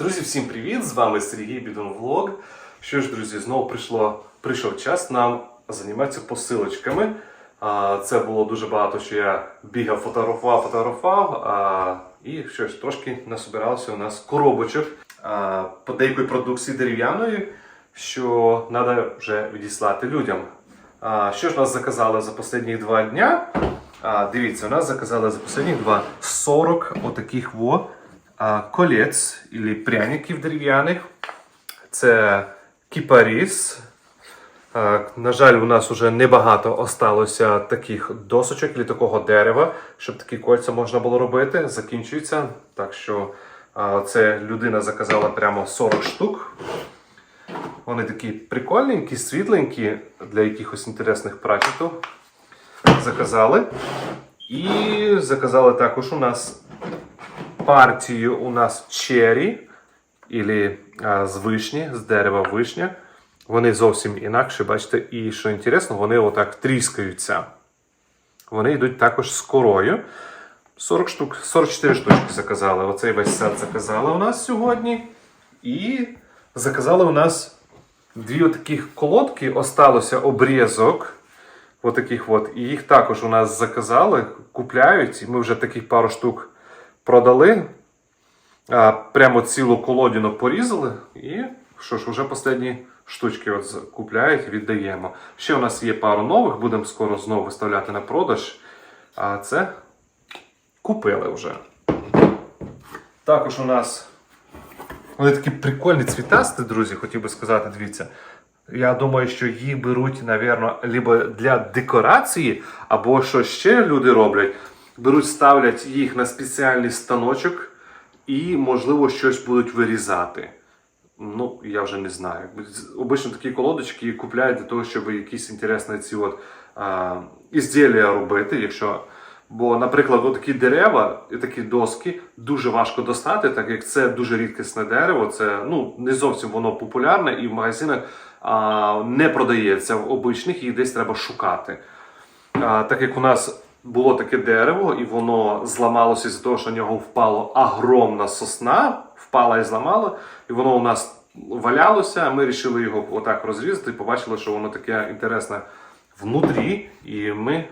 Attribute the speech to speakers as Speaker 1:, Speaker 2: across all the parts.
Speaker 1: Друзі, всім привіт! З вами Сергій Бідон Влог. Що ж, друзі, знову прийшло, прийшов час нам займатися посилочками. Це було дуже багато, що я бігав, фотографував, фотографував. І що ж, трошки насобиралося у нас коробочок по деякої продукції дерев'яної, що треба вже відіслати людям. Що ж нас заказали за останні два дня? Дивіться, у нас заказали за останні два 40 отаких во колець або пряників дерев'яних. Це кіпаріс. На жаль, у нас вже небагато осталося таких досочок і такого дерева, щоб такі кольця можна було робити. Закінчується. Так що це людина заказала прямо 40 штук. Вони такі прикольненькі, світленькі для якихось інтересних практиків. Заказали. І заказали також у нас партію у нас черрі, ілі з вишні, з дерева вишня. Вони зовсім інакші, бачите, і що інтересно, вони отак тріскаються. Вони йдуть також з корою. 40 штук, 44 штучки заказали. Оцей весь сет заказали у нас сьогодні. І заказали у нас дві отаких колодки. Осталося обрізок. Отаких от. І їх також у нас заказали, купляють. Ми вже таких пару штук продали. Прямо цілу колодину порізали. І що ж, вже останні штучки от купляють, віддаємо. Ще у нас є пару нових, будемо скоро знову виставляти на продаж. А це купили вже. Також у нас вони такі прикольні цвітасті, друзі, хотів би сказати, дивіться. Я думаю, що їх беруть, напевно, либо для декорації, або що ще люди роблять. Беруть, ставлять їх на спеціальний станочок і, можливо, щось будуть вирізати. Ну, я вже не знаю. Обично такі колодочки купляють для того, щоб якісь інтересні ці от, а, ізділля робити. Якщо... Бо, наприклад, такі дерева і такі доски дуже важко достати, так як це дуже рідкісне дерево, це ну, не зовсім воно популярне і в магазинах а, не продається в обичних, їх десь треба шукати. А, так як у нас було таке дерево, і воно зламалося з того, що на нього впала огромна сосна, впала і зламала, і воно у нас валялося, а ми вирішили його отак розрізати і побачили, що воно таке інтересне внутрі, і ми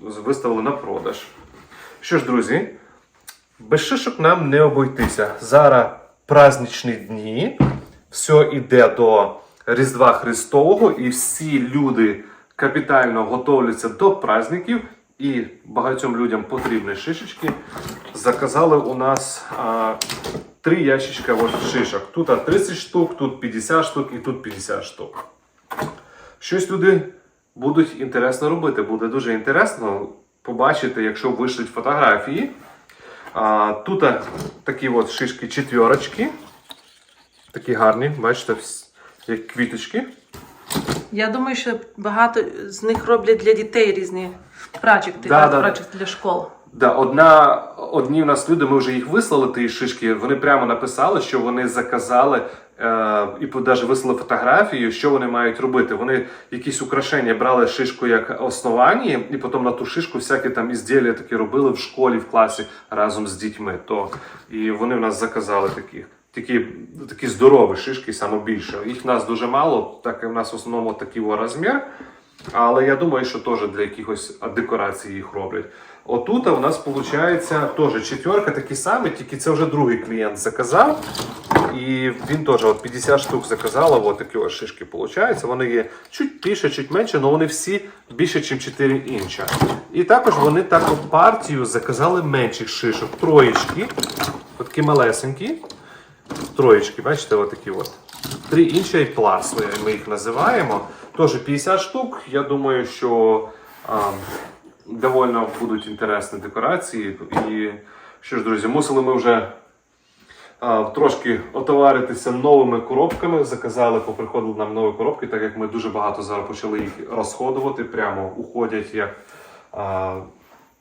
Speaker 1: виставили на продаж. Що ж, друзі, без шишок нам не обойтися. Зараз праздничні дні, все йде до Різдва Христового, і всі люди капітально готовляться до праздників. І багатьом людям потрібні шишечки. Заказали у нас а, три ящичка от шишок. Тут а, 30 штук, тут 50 штук і тут 50 штук. Щось люди будуть інтересно робити. Буде дуже інтересно побачити, якщо вишлють фотографії. А, тут а, такі от шишки четверочки. Такі гарні, бачите, як квіточки.
Speaker 2: Я думаю, що багато з них роблять для дітей різні прачекти,
Speaker 1: Да, да.
Speaker 2: прачекти для школ.
Speaker 1: Да, одна, одні в нас люди, ми вже їх вислали, ті шишки. Вони прямо написали, що вони заказали е, і навіть вислали фотографію, що вони мають робити. Вони якісь украшення брали шишку як основання, і потім на ту шишку всякі там ізділля такі робили в школі, в класі разом з дітьми. То, і вони в нас заказали таких. Такі, такі здорові шишки, саме більше. Їх в нас дуже мало, так як в нас в основному такий розмір. Але я думаю, що теж для якихось декорацій їх роблять. Отут у нас виходить теж четверка такі самі, тільки це вже другий клієнт заказав. І він теж от 50 штук заказав, от такі ось шишки виходить. Вони є чуть більше, чуть менше, але вони всі більше, ніж 4 інча. І також вони таку партію заказали менших шишок, троєчки, такі малесенькі. Троєчки, бачите, отакі от. Три інші пласли, ми їх називаємо. Теж 50 штук. Я думаю, що а, довольно будуть інтересні декорації. І що ж, друзі, мусили ми вже а, трошки отоваритися новими коробками. Заказали, поприходили нам нові коробки, так як ми дуже багато зараз почали їх розходувати, прямо уходять як. А,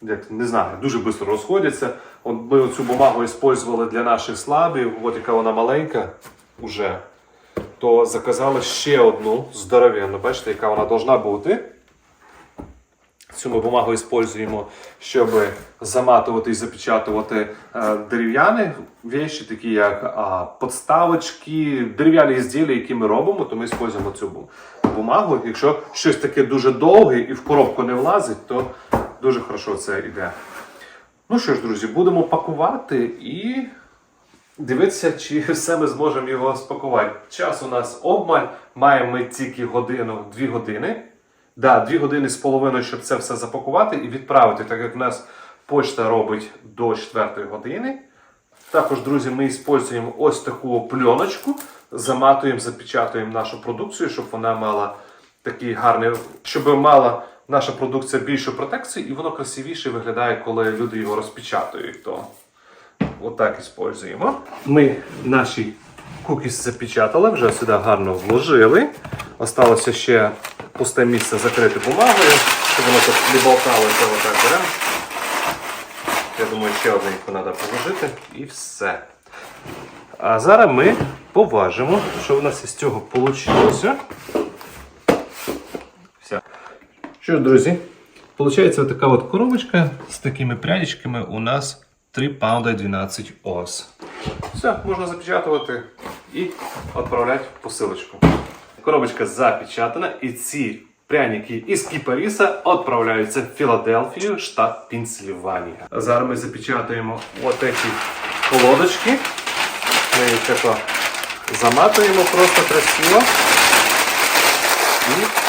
Speaker 1: як не знаю, дуже швидко розходяться. Ми цю бумагу використовували для наших слабів, от яка вона маленька уже. То заказали ще одну здоровенну. Бачите, яка вона должна бути. Цю ми бумагу використовуємо, щоб заматувати і запечатувати е, дерев'яні речі, такі як подставочки, дерев'яні ізділля, які ми робимо, то ми використовуємо цю бумагу. Якщо щось таке дуже довге і в коробку не влазить, то дуже хорошо це йде. Ну що ж, друзі, будемо пакувати і дивитися, чи все ми зможемо його спакувати. Час у нас обмаль, маємо ми тільки годину, дві години. Да, дві години з половиною, щоб це все запакувати і відправити, так як в нас почта робить до 4 години. Також, друзі, ми використовуємо ось таку пленочку, заматуємо, запечатуємо нашу продукцію, щоб вона мала такий гарний, щоб мала наша продукція більшу протекцію, і воно красивіше виглядає, коли люди його розпечатують. То отак використовуємо. Ми наші кукіс запечатали, вже сюди гарно вложили. Осталося ще пусте місце закрити бумагою, щоб воно тут не болталося, отак беремо. Я думаю, ще одне треба положити і все. А зараз ми поважимо, що в нас із цього вийшло. Що ж, друзі, виходить така от коробочка з такими прядечками у нас 3 паунда 12 ос. Все, можна запечатувати і відправляти посилочку. Коробочка запечатана, і ці пряники із Кіпаріса відправляються в Філадельфію, штат Пенсильванія. Зараз ми запечатаємо от такі колодочки. Ми їх заматуємо просто красиво. І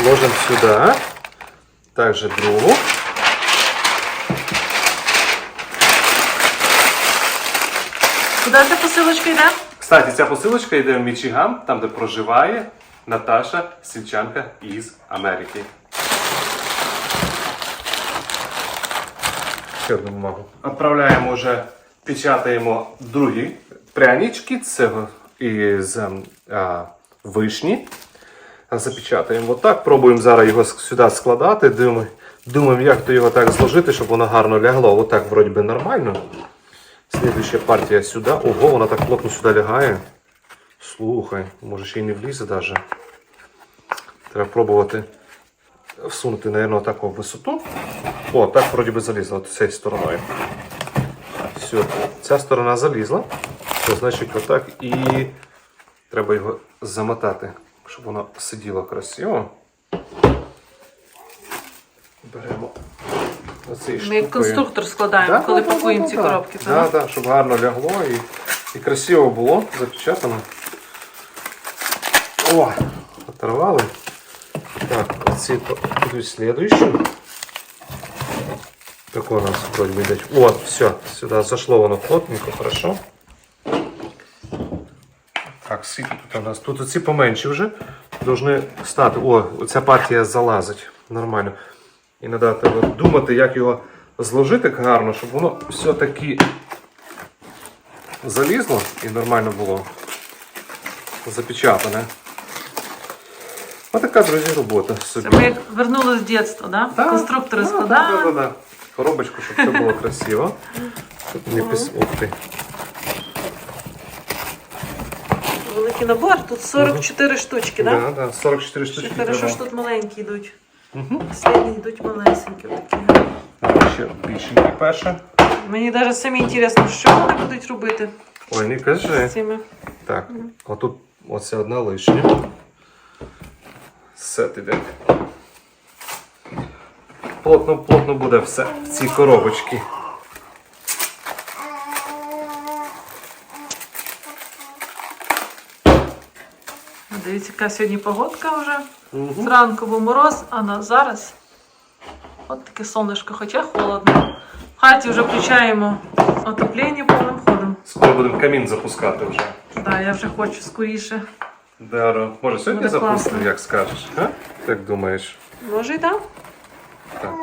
Speaker 1: ложимо сюди. Также другу.
Speaker 2: Куди ця посилочка йде?
Speaker 1: Кстати, ця посилочка йде в Мічиган, там, де проживає Наташа Сільчанка із Америки. Ще одну бумагу. Відправляємо вже, печатаємо другі прянички цього із ем, а, вишні. Запечатаємо отак. Пробуємо зараз його сюди складати. Думаємо, думаємо, як то його так зложити, щоб воно гарно лягло. Отак вроді би нормально. Слідуюча партія сюди. Ого, вона так плотно сюди лягає. Слухай, може ще й не влізе навіть. Треба пробувати всунути, мабуть, таку висоту. О, так вроді би залізла от цією стороною. Все, ця сторона залізла. Все, значить, отак. І треба його замотати, щоб воно сиділо красиво. Беремо оцей
Speaker 2: Ми як конструктор складаємо,
Speaker 1: Да,
Speaker 2: коли
Speaker 1: да, да,
Speaker 2: пакуємо
Speaker 1: да,
Speaker 2: ці
Speaker 1: да.
Speaker 2: коробки.
Speaker 1: Да,
Speaker 2: так?
Speaker 1: да, щоб гарно лягло і, і красиво було запечатано. О, оторвали. Так, оці підуть слідуючу. Такое у нас вроде бы дать. Вот, все, сюда зашло воно плотненько, хорошо. Так, скільки тут у нас? Тут оці поменші вже повинні стати. О, ця партія залазить. Нормально. І треба треба думати, як його зложити гарно, щоб воно все-таки залізло і нормально було запечатане. Отака, друзі, робота собі.
Speaker 2: Це ми як вернули з дитинства, да?
Speaker 1: Да,
Speaker 2: Конструктори
Speaker 1: да,
Speaker 2: складаємо.
Speaker 1: Да, да, да. Коробочку, щоб все було красиво. Щоб не пис... Ух ти.
Speaker 2: Великий набор, тут 44 штучки, так?
Speaker 1: Да, да, 44
Speaker 2: Ще
Speaker 1: штучки.
Speaker 2: хорошо, що тут маленькі йдуть.
Speaker 1: Мгм.
Speaker 2: Останні йдуть малесенькі такі.
Speaker 1: Ще більшенький перше.
Speaker 2: Мені навіть самі цікаво, що вони будуть робити
Speaker 1: Ой, не кажи.
Speaker 2: з цими.
Speaker 1: Так, отут оце одна лишня. Все іде. Плотно, плотно буде все в цій коробочці.
Speaker 2: Дивіться, яка сьогодні погодка вже. Зранку був мороз, а на зараз от таке сонечко, хоча холодно. В хаті вже включаємо отоплення повним ходом.
Speaker 1: Скоро будемо камін запускати вже.
Speaker 2: Да, я вже хочу скоріше.
Speaker 1: Даро. Може сьогодні
Speaker 2: Буде
Speaker 1: запустимо,
Speaker 2: класно.
Speaker 1: як скажеш? А? Як думаєш?
Speaker 2: Може й так?
Speaker 1: Так.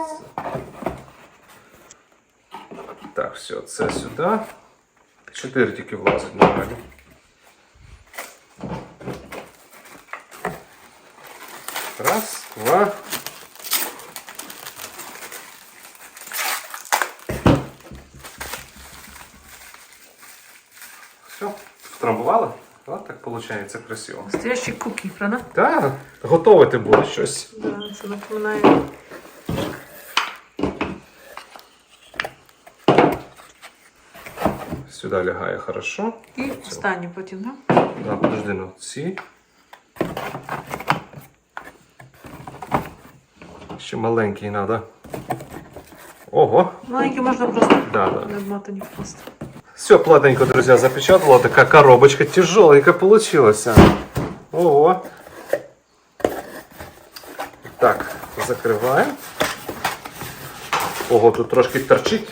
Speaker 1: Так, все, це сюди. Чотири тільки влазить нормально. Раз, два. Все, втрамбувало? Вот так получается красиво.
Speaker 2: Настоящий куки, правда?
Speaker 1: Так, готовити було щось.
Speaker 2: Да, це напоминає.
Speaker 1: Сюди лягає хорошо.
Speaker 2: І останню потім, так?
Speaker 1: Да? Да, подожди, ну ці. Ще маленький треба. Ого.
Speaker 2: Маленькі можна просто
Speaker 1: Да, да.
Speaker 2: не мотані впасти.
Speaker 1: Все плотненько, друзья, запечатала. Такая коробочка тяжеленькая получилась. Ого. Так, закриваємо. Ого, тут трошки торчить.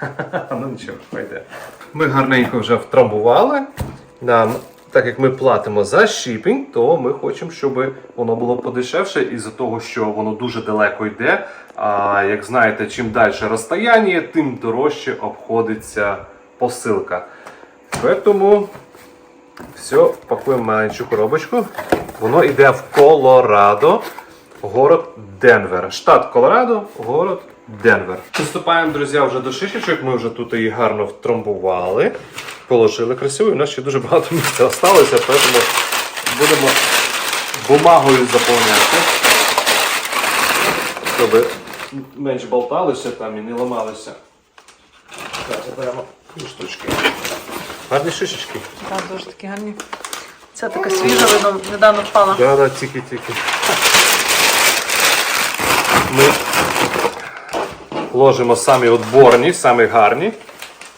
Speaker 1: ну нічого, пойде. Ми гарненько вже втрамбували. Нам, так як ми платимо за шипінг, то ми хочемо, щоб воно було подешевше із-за того, що воно дуже далеко йде. А як знаєте, чим далі розстояння, тим дорожче обходиться посилка. Тому все, пакуємо маленьку коробочку. Воно йде в Колорадо, город Денвер. Штат Колорадо, город Денвер. Приступаємо, друзі, вже до шишечок. Ми вже тут її гарно втрамбували, положили красиво. І у нас ще дуже багато місця залишилося, тому будемо бумагою заповняти, щоб менш болталися там і не ламалися. Так, заберемо дві штучки. Гарні шишечки.
Speaker 2: Так, дуже такі гарні. Це така свіжа, видно, недавно впала.
Speaker 1: Да, да, тільки-тільки. Ми ложимо самі отборні, самі гарні,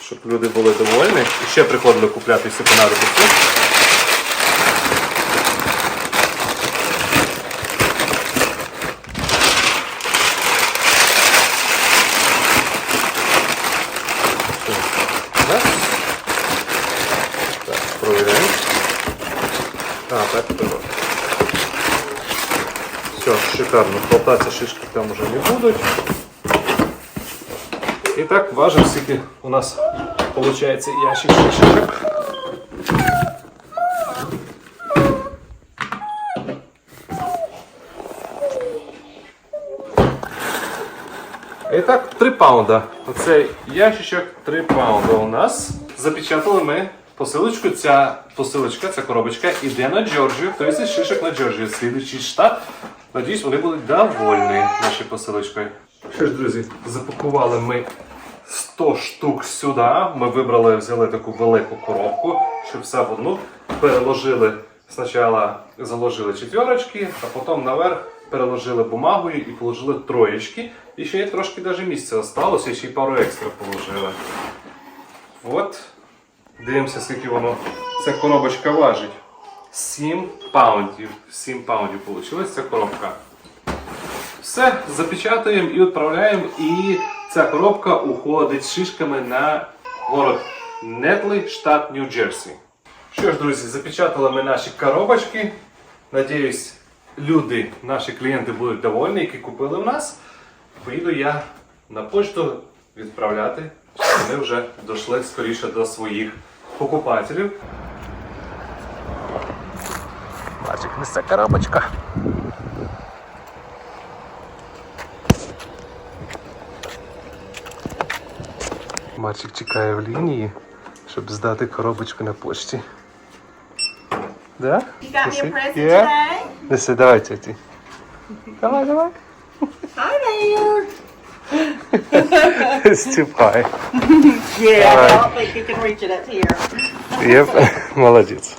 Speaker 1: щоб люди були довольні. І ще приходили купляти, якщо понадобиться. Раз. Так, провіряємо. А, так вперед. Все, шикарно. Болтаться шишки там уже не будут. І так важим, скільки у нас получается ящик шишечок. І так, 3 паунда. Оцей ящичок 3 паунда у нас. Запечатали ми посилочку. Ця посилочка, ця коробочка іде на Джорджію, тобто шишок на Джорджію. Слідуючий штат. Надіюсь, вони будуть довольні нашою посилочкою. Що ж, друзі, запакували ми 100 штук сюди. Ми вибрали, взяли таку велику коробку, щоб все в одну переложили. Спочатку заложили четверочки, а потім наверх переложили бумагою і положили троєчки. І ще є трошки даже місця залишилося, ще й пару екстра положили. От. Дивимося, скільки воно. Ця коробочка важить. 7 паундів. 7 паундів вийшла ця коробка. Все, запечатуємо і відправляємо. І ця коробка уходить з шишками на город Нетлі, штат Нью-Джерсі. Що ж, друзі, запечатали ми наші коробочки. Надіюсь, люди, наші клієнти будуть довольні, які купили в нас. Поїду я на почту відправляти, щоб вони вже дійшли скоріше до своїх покупателів. Бачик, несе коробочка. Марчик чекає в лінії, щоб здати коробочку на почті. Да?
Speaker 3: You got me a present today?
Speaker 1: Неси, давай, тяті. Давай, давай.
Speaker 3: Hi there.
Speaker 1: It's too high.
Speaker 3: Yeah. I don't think you can reach it up here.
Speaker 1: Yep, молодець.